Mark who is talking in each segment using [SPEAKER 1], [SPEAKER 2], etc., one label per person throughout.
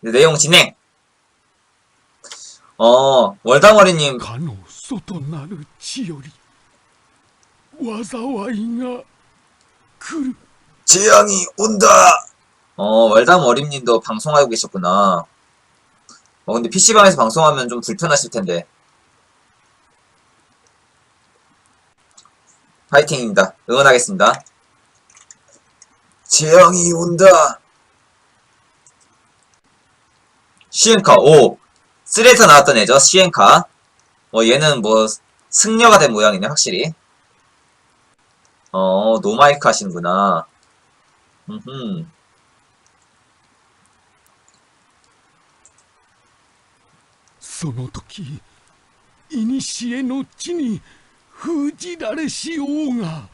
[SPEAKER 1] 내용 진행. 어, 월당머리님.
[SPEAKER 2] 제왕이
[SPEAKER 1] 재앙이 온다. 어, 월당머리님도 방송하고 계셨구나. 어, 근데 PC방에서 방송하면 좀 불편하실 텐데. 파이팅입니다. 응원하겠습니다. 재앙이 온다. 시엔카, 오! 3에서 나왔던 애죠, 시엔카. 어, 얘는 뭐, 승려가 된 모양이네, 확실히. 어, 노마이크 하시는구나. 음흠.
[SPEAKER 2] その時古の地に封じられし王が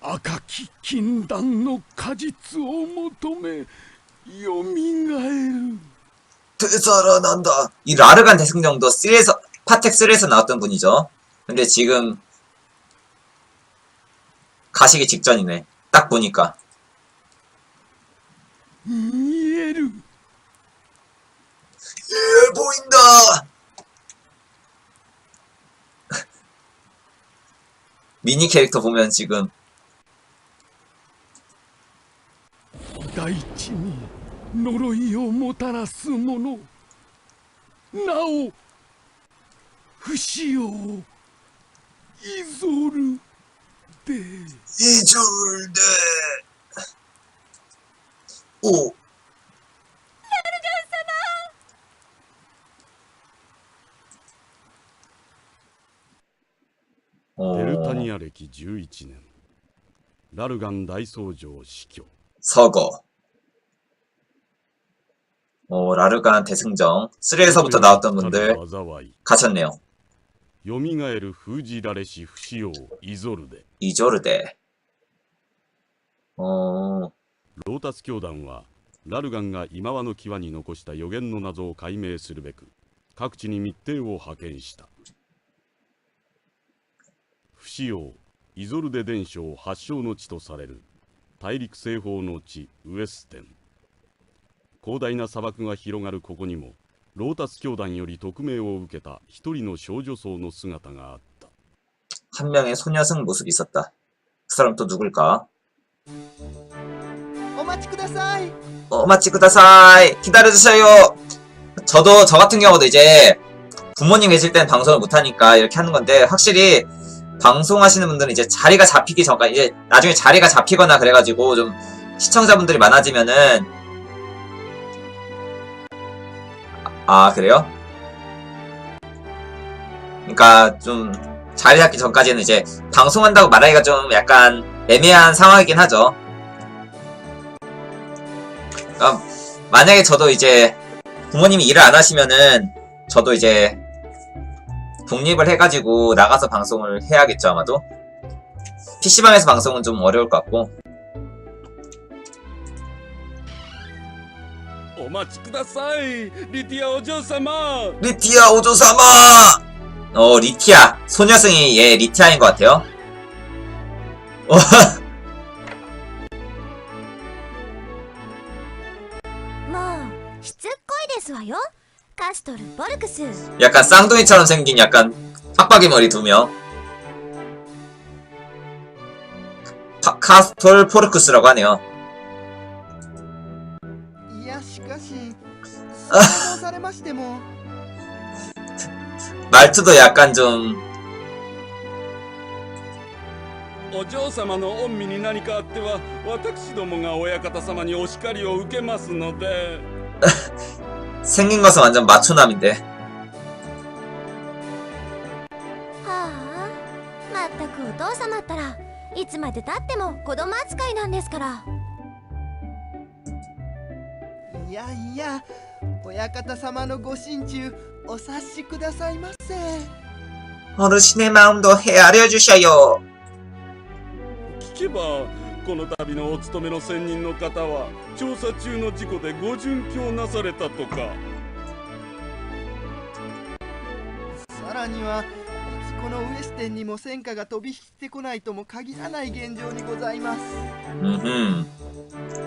[SPEAKER 2] 赤き禁断の果実を求めよみがえる
[SPEAKER 1] 되살아난다. 이 라르간 대승정도 3에서 파텍 3에서 나왔던 분이죠. 근데 지금 가시기 직전이네. 딱 보니까.
[SPEAKER 2] 이에루.
[SPEAKER 1] 예 보인다. 미니 캐릭터 보면 지금.
[SPEAKER 2] 나이치니. 呪いをもたらす者。なお不使用いぞるで。
[SPEAKER 1] いぞるで。お。
[SPEAKER 3] ベルタニア歴11年。ラルガン大僧正死去。
[SPEAKER 1] そうか。 어, 라르간 대승정. 3에서부터 나왔던 분들
[SPEAKER 3] 災い
[SPEAKER 1] 가셨네요.
[SPEAKER 3] よみがえる封じられし不死王イゾルデ
[SPEAKER 1] 이조르데. 어,
[SPEAKER 3] ロータス教団はラルガンが今和の際に残した予言の謎を解明するべく各地に密偵を派遣した不死王イゾルデ伝承発祥の地とされる大陸西方の地ウエステン 広大な砂漠が広がるここにもロータス教団より匿名を受けた一人の少女層の姿があった
[SPEAKER 1] 한 명의 소녀승 모습이 있었다. 그 사람 또 누굴까?
[SPEAKER 4] お待ちください
[SPEAKER 1] 어, 마치 구다사이 기다려주세요. 저도 저 같은 경우도 이제 부모님 계실 땐 방송을 못하니까 이렇게 하는 건데 확실히 방송하시는 분들은 이제 자리가 잡히기 전까지 이제 나중에 자리가 잡히거나 그래가지고 좀 시청자분들이 많아지면은 아 그래요? 그러니까 좀 자리 잡기 전까지는 이제 방송한다고 말하기가 좀 약간 애매한 상황이긴 하죠. 그러니까 만약에 저도 이제 부모님이 일을 안 하시면은 저도 이제 독립을 해가지고 나가서 방송을 해야겠죠 아마도 PC방에서 방송은 좀 어려울 것 같고
[SPEAKER 3] お待ちくださいリティアお嬢様
[SPEAKER 1] 리티아 오조사마 어 리티아 소녀승이 얘 리티아인 것 같아요 어,
[SPEAKER 5] もうしつっこいですわよカストル・ボルクス
[SPEAKER 1] 약간 쌍둥이처럼 생긴 약간 빡빡이 머리 두명 카스톨 포르크스라고 하네요 말투도 약간 좀
[SPEAKER 3] お嬢様の御身に何かあっては私どもが親方様にお叱りを受けますので
[SPEAKER 1] 생긴 것은 완전 마초남인데
[SPEAKER 5] はあまったくお父様ったらいつまでたっても子供扱いなんですから
[SPEAKER 4] いやいや 親方様のご心中お察しくださいませ
[SPEAKER 1] 어르신의 마음도 헤아려 주셔요
[SPEAKER 3] 聞けばこの度のお勤めの専任の方は調査中の事故でご殉教なされたとか
[SPEAKER 4] さらにはこのウエステンにも戦火が飛び火してこないとも限らない現状にございます
[SPEAKER 1] 음흠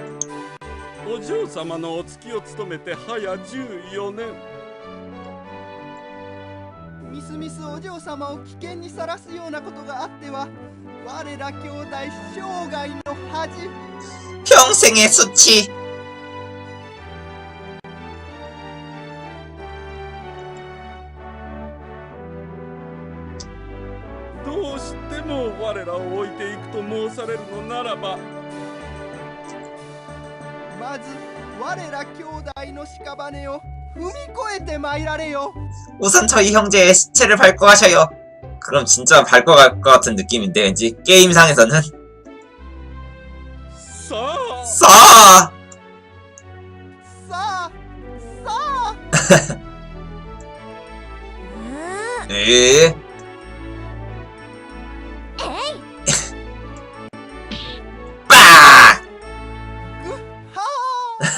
[SPEAKER 3] お嬢様のお付きを務めて早14年
[SPEAKER 4] ミスミスお嬢様を危険にさらすようなことがあっては我ら兄弟生涯の恥
[SPEAKER 1] 평생의 수치.
[SPEAKER 3] どうしても我らを置いていくと申されるのならば
[SPEAKER 4] まず我ら兄弟の屍を踏み越えて参られよ
[SPEAKER 1] 우선 저희 형제의 시체를 밟고 가셔요. 그럼 진짜 밟고 갈 것 같은 느낌인데 왠지 게임상에서는
[SPEAKER 3] さあ
[SPEAKER 1] 싸.
[SPEAKER 4] さあさあ
[SPEAKER 5] うーん
[SPEAKER 1] 에.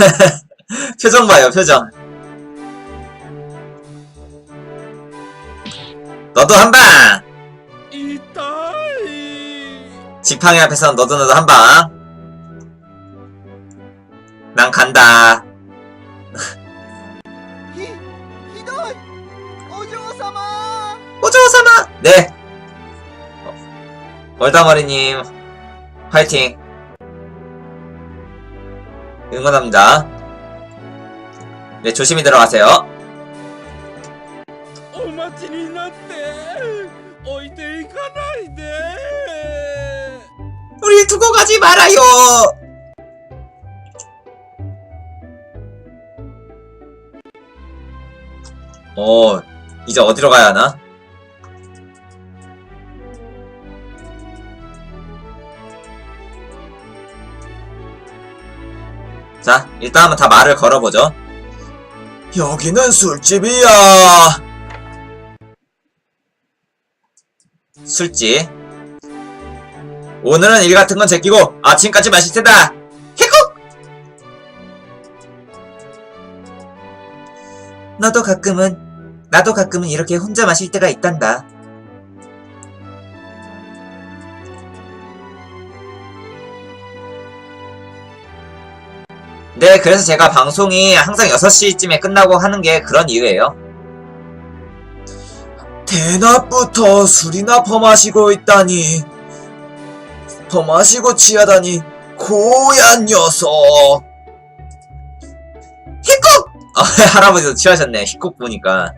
[SPEAKER 1] 표정 봐요 표정. 너도 한방! 지팡이 앞에선 너도 너도 한방. 난 간다.
[SPEAKER 4] 오조사마!
[SPEAKER 1] 오조사마! 네. 얼다머리님, 화이팅. 응원합니다. 네, 조심히 들어가세요. 우리 두고 가지 말아요. 어, 이제 어디로 가야 하나? 자, 일단 한번 다 말을 걸어보죠. 여기는 술집이야. 술집. 오늘은 일 같은 건 제끼고 아침까지 마실 테다. 히쿡! 너도 가끔은 나도 가끔은 이렇게 혼자 마실 때가 있단다. 네, 그래서 제가 방송이 항상 6시쯤에 끝나고 하는 게 그런 이유예요. 대낮부터 술이나 퍼마시고 있다니. 더 마시고 취하다니 고얀 녀석 히콕! 아, 할아버지도 취하셨네 히콕 보니까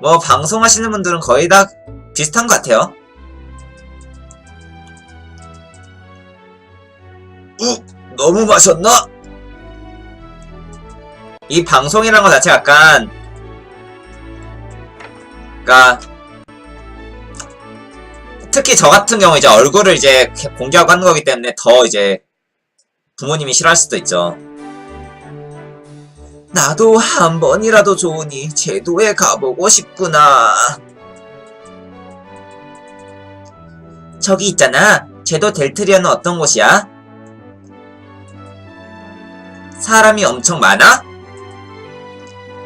[SPEAKER 1] 뭐 방송하시는 분들은 거의 다 비슷한 것 같아요 우 너무 마셨나? 이 방송이라는 것 자체가 약간 그니까 특히 저 같은 경우 이제 얼굴을 이제 공개하고 하는 거기 때문에 더 이제 부모님이 싫어할 수도 있죠. 나도 한 번이라도 좋으니 제도에 가보고 싶구나. 저기 있잖아. 제도 델트리아는 어떤 곳이야? 사람이 엄청 많아?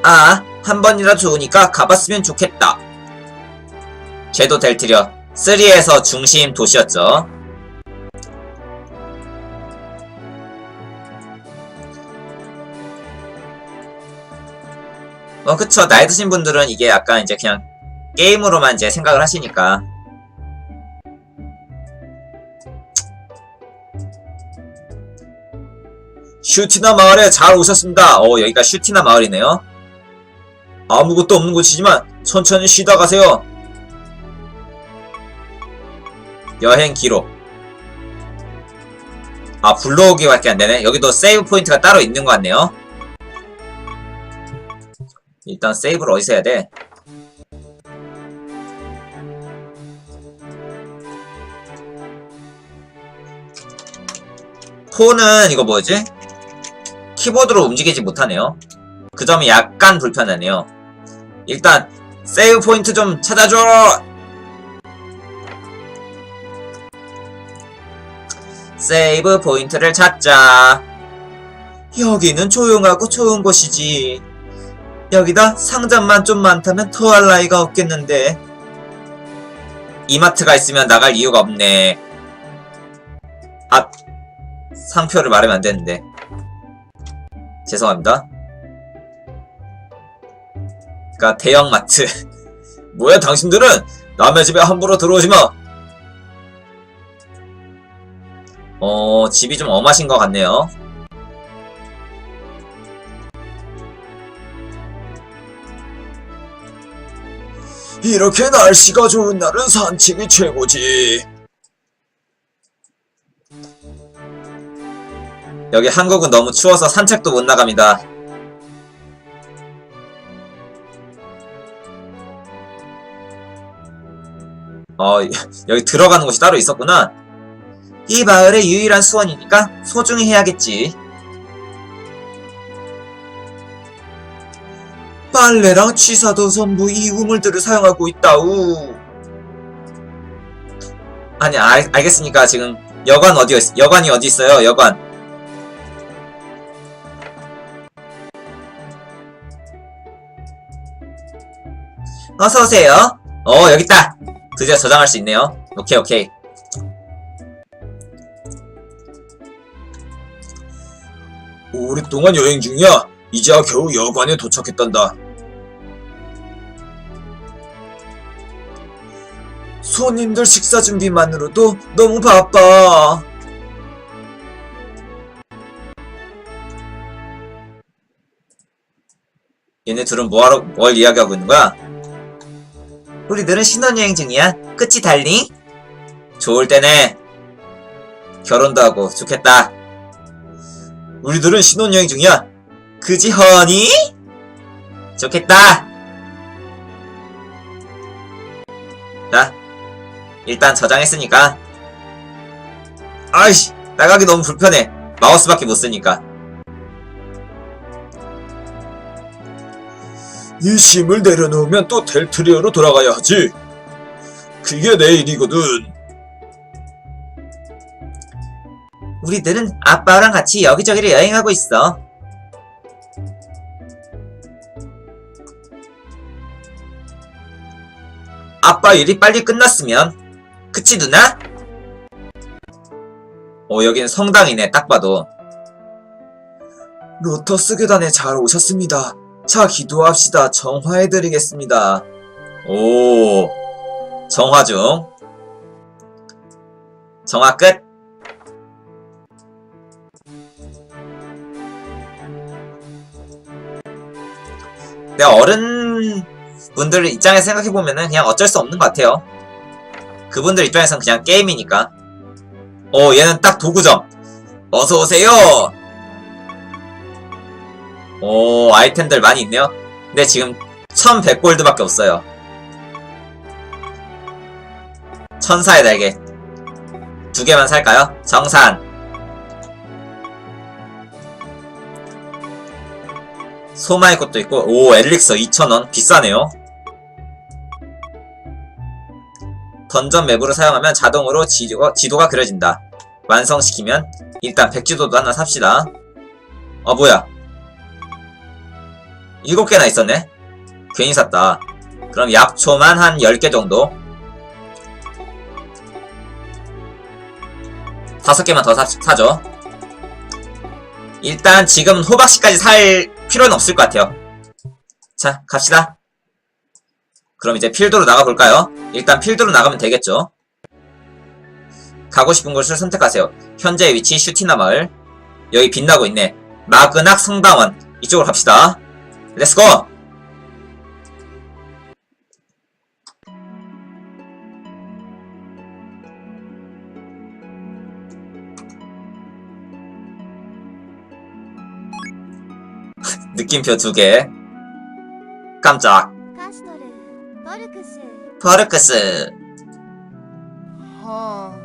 [SPEAKER 1] 아, 한 번이라 좋으니까 가봤으면 좋겠다. 제도 델트리아 3에서 중심 도시였죠. 어, 그쵸. 나이 드신 분들은 이게 약간 이제 그냥 게임으로만 이제 생각을 하시니까. 슈티나 마을에 잘 오셨습니다. 어, 여기가 슈티나 마을이네요. 아무것도 없는 곳이지만 천천히 쉬다 가세요. 여행 기록 아 불러오기밖에 안 되네 여기도 세이브 포인트가 따로 있는 것 같네요 일단 세이브를 어디서 해야 돼? 폰은 이거 뭐지? 키보드로 움직이지 못하네요 그 점이 약간 불편하네요 일단 세이브 포인트 좀 찾아줘 세이브 포인트를 찾자. 여기는 조용하고 좋은 곳이지. 여기다 상점만 좀 많다면 더할 나위가 없겠는데. 이마트가 있으면 나갈 이유가 없네. 아, 상표를 말하면 안 되는데. 죄송합니다. 그니까 대형마트. 뭐야 당신들은 남의 집에 함부로 들어오지 마. 어 집이 좀 엄하신 것 같네요. 이렇게 날씨가 좋은 날은 산책이 최고지. 여기 한국은 너무 추워서 산책도 못 나갑니다. 어, 여기 들어가는 곳이 따로 있었구나. 이 마을의 유일한 수원이니까 소중히 해야겠지. 빨래랑 취사도 전부 이 우물들을 사용하고 있다우. 아니, 알, 알겠으니까 지금 여관 어디, 있, 여관이 어디 있어요, 여관. 어서오세요. 어, 여기 있다. 드디어 저장할 수 있네요. 오케이, 오케이. 오랫동안 여행 중이야. 이제야 겨우 여관에 도착했단다. 손님들 식사 준비만으로도 너무 바빠. 얘네 둘은 뭐하러, 뭘 이야기하고 있는 거야? 우리들은 신혼여행 중이야. 끝이 달리? 좋을 때네. 결혼도 하고 좋겠다. 우리들은 신혼여행 중이야. 그지 허니? 좋겠다. 자, 일단 저장했으니까. 아이씨, 나가기 너무 불편해. 마우스밖에 못 쓰니까. 이 심을 내려놓으면 또 델트리오로 돌아가야 하지. 그게 내 일이거든. 우리들은 아빠랑 같이 여기저기를 여행하고 있어. 아빠 일이 빨리 끝났으면 그치 누나? 어 여긴 성당이네 딱 봐도 로터스 교단에 잘 오셨습니다. 자 기도합시다. 정화해드리겠습니다. 오 정화 중 정화 끝 내가 어른 분들 입장에서 생각해보면은 그냥 어쩔 수 없는 것 같아요. 그분들 입장에서는 그냥 게임이니까. 어, 얘는 딱 도구점. 어서오세요! 오, 아이템들 많이 있네요. 근데 지금 1100골드밖에 없어요. 천사의 날개. 두 개만 살까요? 정산. 소마의 것도 있고, 오, 엘릭서 2,000원. 비싸네요. 던전 맵으로 사용하면 자동으로 지도가, 지도가 그려진다. 완성시키면 일단 백지도도 하나 삽시다. 어 뭐야? 일곱 개나 있었네? 괜히 샀다. 그럼 약초만 한 10개 정도? 다섯 개만 더 사, 사죠. 일단 지금 호박씨까지 살 필요는 없을 것 같아요. 자, 갑시다. 그럼 이제 필드로 나가볼까요? 일단 필드로 나가면 되겠죠. 가고 싶은 곳을 선택하세요. 현재 위치 슈티나 마을. 여기 빛나고 있네. 마그낙 성당원. 이쪽으로 갑시다. 렛츠고! 느낌표 두 개. 깜짝.
[SPEAKER 5] 카스노르, 버르크스.
[SPEAKER 1] 버르크스. 하하.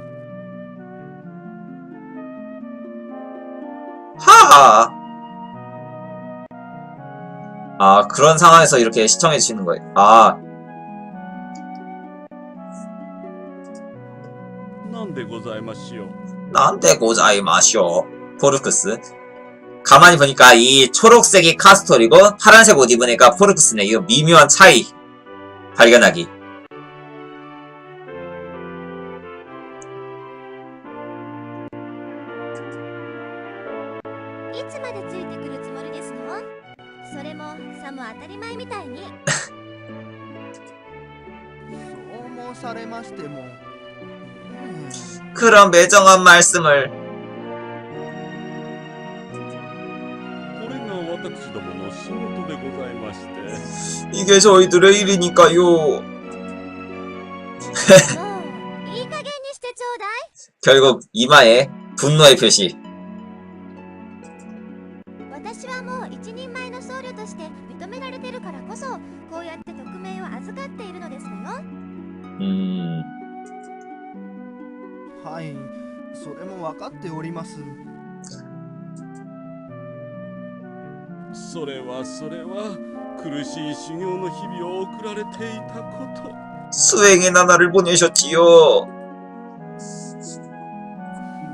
[SPEAKER 1] 하하. 아, 그런 상황에서 이렇게 시청해주시는 거예요. 아,
[SPEAKER 3] なんでございましょう
[SPEAKER 1] 난데 고자이 마쇼. 포르크스. 가만히 보니까 이 초록색이 카스톨이고 파란색 옷 입은 애가 포르크스네. 이거 미묘한 차이 발견하기. 그런 매정한 말씀을. 이게 저희들의 일이니까요. 결국 이마에 분노의 표시.
[SPEAKER 5] って
[SPEAKER 4] おります。
[SPEAKER 3] それはそれは苦しい修行の日々を送られていたこと
[SPEAKER 1] 수행의 나날을 보내셨지요.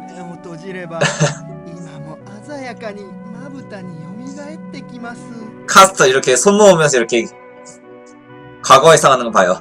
[SPEAKER 4] 目を閉じれば、今も鮮やかにまぶたに蘇ってきます。
[SPEAKER 1] 카스터 이렇게 손 모으면서 이렇게 과거에 상하는 거 봐요.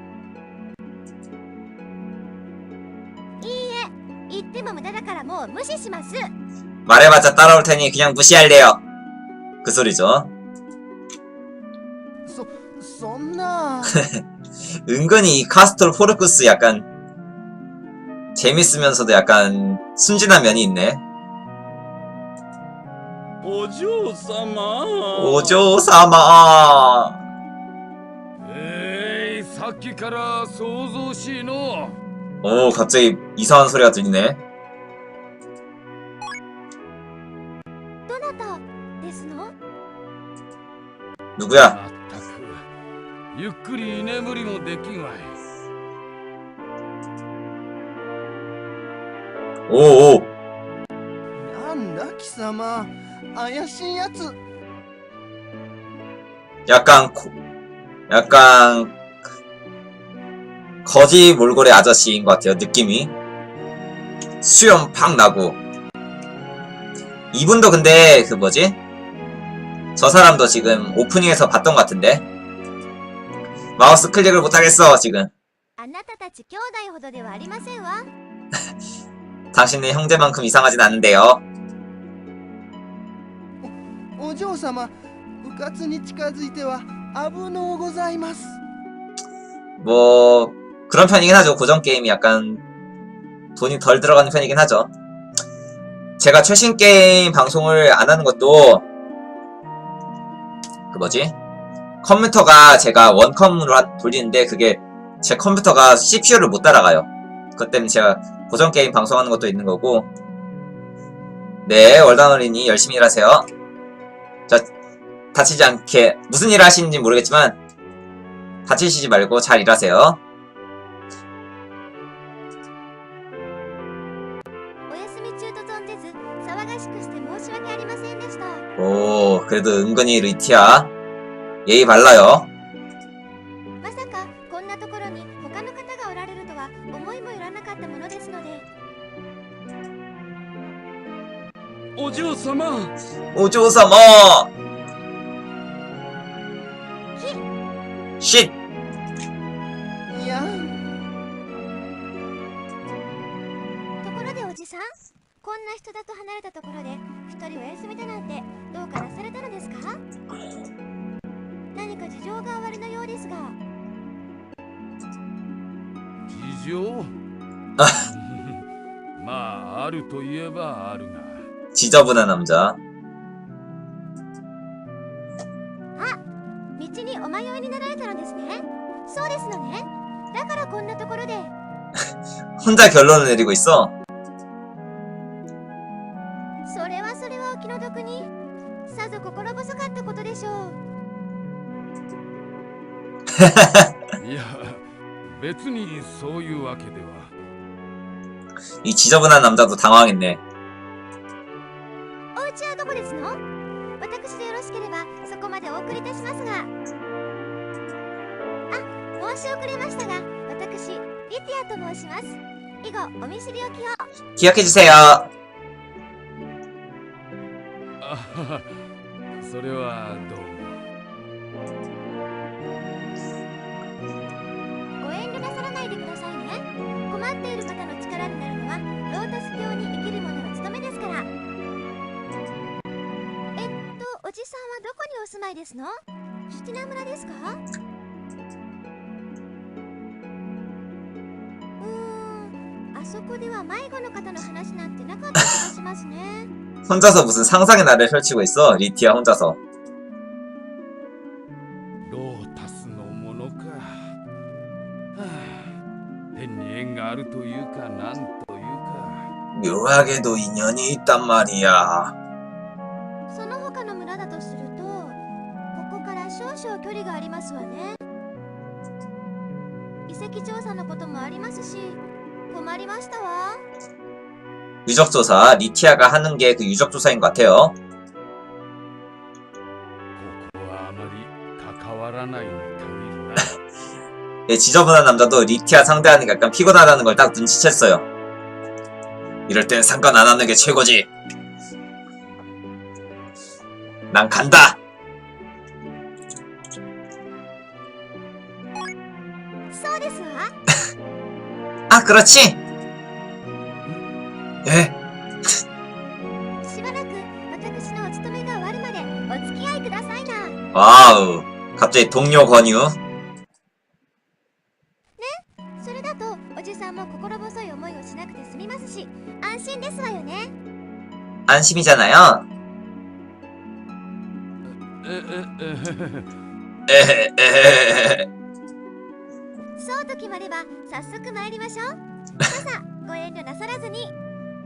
[SPEAKER 5] 駄だからもう無視します
[SPEAKER 1] 말해봤자 따라올 테니 그냥 무시할래요. 그 소리죠.
[SPEAKER 4] そ、そんな。
[SPEAKER 1] 은근히 이 카스톨 포르쿠스 약간 재밌으면서도 약간 순진한 면이 있네.
[SPEAKER 3] お嬢様
[SPEAKER 1] 오조사마.
[SPEAKER 2] えいさっきから想像しいの
[SPEAKER 1] 오, 갑자기 이상한 소리가 들리네. 누구야?
[SPEAKER 2] まったくゆっくり居眠りもできんわい
[SPEAKER 1] 오오.
[SPEAKER 4] なんだ貴様怪しいやつ
[SPEAKER 1] 약간 고, 약간 거지 몰골의 아저씨인 것 같아요 느낌이 수염 팍 나고 이분도 근데 그 뭐지 저 사람도 지금 오프닝에서 봤던 것 같은데 마우스 클릭을 못하겠어 지금
[SPEAKER 5] あなたたち兄弟ほどではありませんわ
[SPEAKER 1] 당신의 형제만큼 이상하진 않은데요
[SPEAKER 4] お嬢様うかつに近づいては危のうございます
[SPEAKER 1] 뭐 그런 편이긴 하죠 고전 게임이 약간 돈이 덜 들어가는 편이긴 하죠 제가 최신 게임 방송을 안 하는 것도 그 뭐지? 컴퓨터가 제가 원컴으로 하- 돌리는데 그게 제 컴퓨터가 CPU를 못 따라가요. 그것 때문에 제가 고전 게임 방송하는 것도 있는 거고. 네 월단 어린이 열심히 일하세요. 자 다치지 않게 무슨 일을 하시는지 모르겠지만 다치시지 말고 잘 일하세요. 그래도 은근히 리티아 예의 발라요.
[SPEAKER 2] 오조사마.
[SPEAKER 1] 오조사마. 쉿.
[SPEAKER 5] 事情
[SPEAKER 2] まああるといえばあるが
[SPEAKER 1] 지저분한 남자.
[SPEAKER 5] 道にお迷いになられたのですねそうですのねだからこんなところで
[SPEAKER 1] 혼자 결론을 내리고 있어.
[SPEAKER 5] それはそれはお気の毒にさぞ心細かったことでしょう
[SPEAKER 2] いや 別にそういうわけでは
[SPEAKER 1] 이 지저분한 남자도 당황했네.
[SPEAKER 5] お家はどこですの私でよろしければそこまでお送りいたしますがあ申し遅れましたが私リティアと申します以後お見知りおきを
[SPEAKER 1] 기억해주세요.
[SPEAKER 2] あははそれはどうも
[SPEAKER 5] る方の力になるのはロータス教に生きる者の務めですから。えっとおじさんはどこにお住まいですの？ティナ村ですか？うんあそこでは迷子の方の話なんてなかった気がしますね。
[SPEAKER 1] 혼자서 무슨 상상의 나를 펼치고 있어 리티아 혼자 서?
[SPEAKER 2] ロータスのものか変に縁があるというかなんというか
[SPEAKER 1] 묘하게도 인연이 있단 말이야.
[SPEAKER 5] その他の村だとするとここから少々距離がありますわね遺跡調査のこともありますし困りましたわ
[SPEAKER 1] 유적조사, 리티아가 하는 게 그 유적조사인 것 같아요. 예, 지저분한 남자도 리티아 상대하는 게 약간 피곤하다는 걸 딱 눈치챘어요. 이럴 땐 상관 안 하는 게 최고지. 난 간다! 아, 그렇지! 예? 와우, 갑자기 동료 권유. 안심이잖아요.
[SPEAKER 2] えええ
[SPEAKER 1] 에헤, 에헤.
[SPEAKER 5] そうと決まれば早速参りましょうささご遠慮なさらずに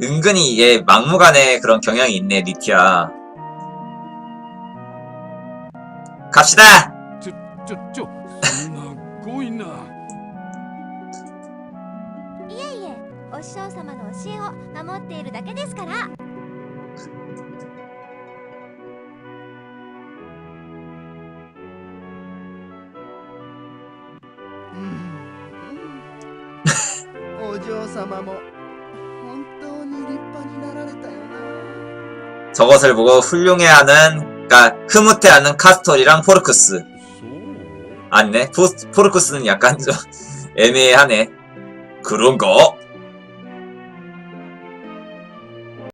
[SPEAKER 1] 은근히 얘 막무가내 그런 경향이 있네, 리티아. 갑시다!
[SPEAKER 2] ちょちょちょそんな強引ない
[SPEAKER 5] えいえお師匠様の教えを守っているだけですから
[SPEAKER 4] お嬢様も本当に立派になられたよな
[SPEAKER 1] 저것을 보고 훌륭해하는, 그니까, 흐뭇해하는 카스톨이랑 포르크스.
[SPEAKER 3] そう
[SPEAKER 1] 아니네, 포, 포르크스는 약간 좀 애매하네. 그런가?